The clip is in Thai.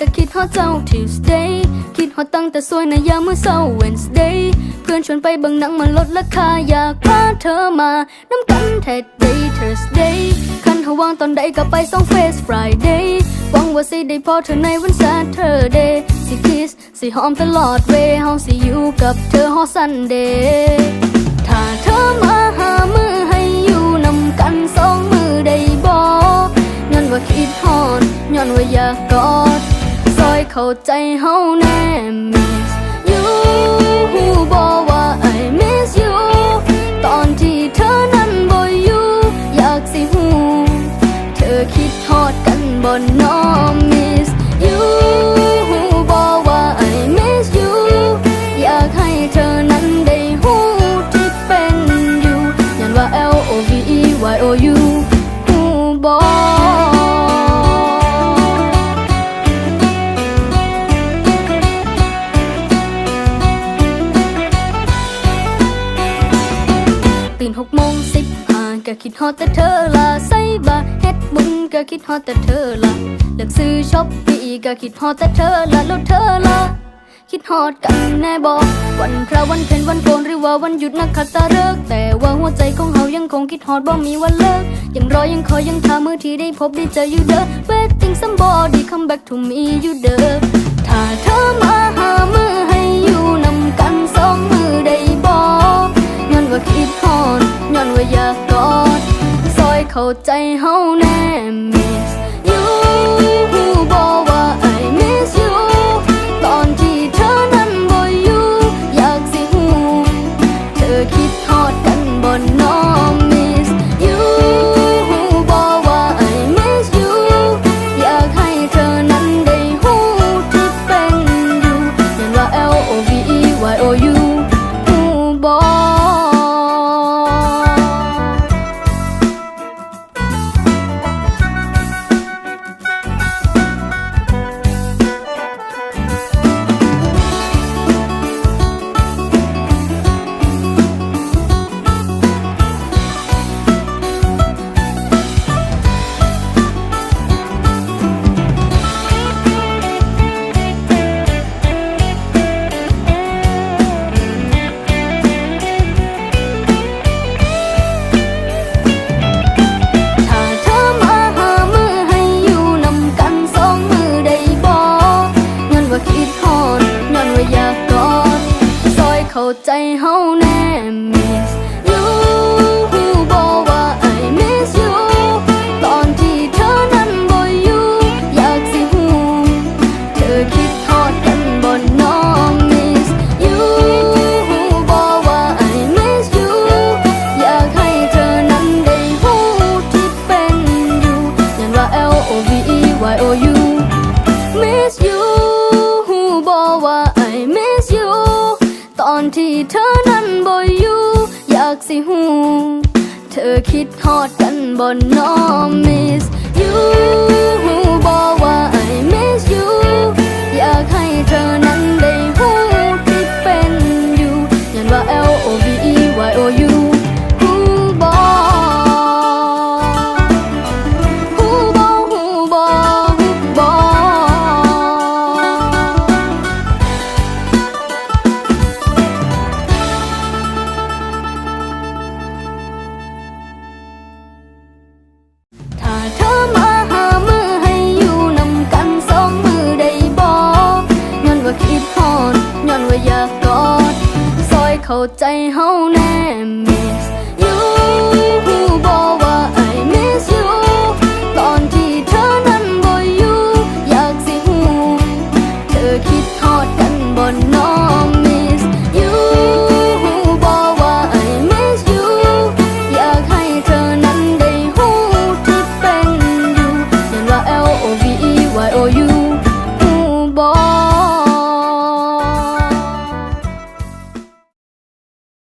ก็คิดฮอดเจ้า Tuesday คิดฮอดตั้งแต่สวยในยามมื้อเช้า Wednesday เพื่อนชวนไปเบิ่งหนังมาลดราคาอยากพาเธอมาน้ำกันแท้ Day Thursday คันเฮาว่างตอนใดก็ไปสอง Face Friday หวังว่าสิได้พอเธอในวัน Saturday สิ kiss สิหอมตลอดเวเฮาสิอยู่กับเธอฮอ Sunday ถ้าเธอมาหามือให้อยู่นำกันสองมือได้บ่ย้อนว่าคิดฮอดย้อนว่าอยากกอด อยเข้าใจเฮาแน่ miss you ฮู้บ่ว่า I miss you ตอนที่เธอนั้นบ่อยู่ อยากสิฮู้เธอคิดฮอดกันบ่น้อ ตื่นหกโมงสิบห้าก็คิดฮอดแต่เธอละใส่บาเฮ็ดบุญก็คิดฮอดแต่เธอละเลือกซื้อช็อปปี้ก็คิดฮอดแต่เธอละแล้วเธอละคิดฮอดกันแน่บอกวันพระวันเพ็ญวันโกนหรือว่าวันหยุดนักขัตฤกษ์แต่ว่าหัวใจของเฮายังคงคิดฮอดบ่มีวันเลิกยังรอยังคอยยังทามือที่ได้พบได้เจออยู่เด้อ waiting somebody come back to me อยู่เด้อถ้าเธอมาหามือให้อยู่ ใจเฮา บ่อยู่อยากสิหู เธอคิดฮอดกันบ่น้อ miss you บ่ว่า I miss you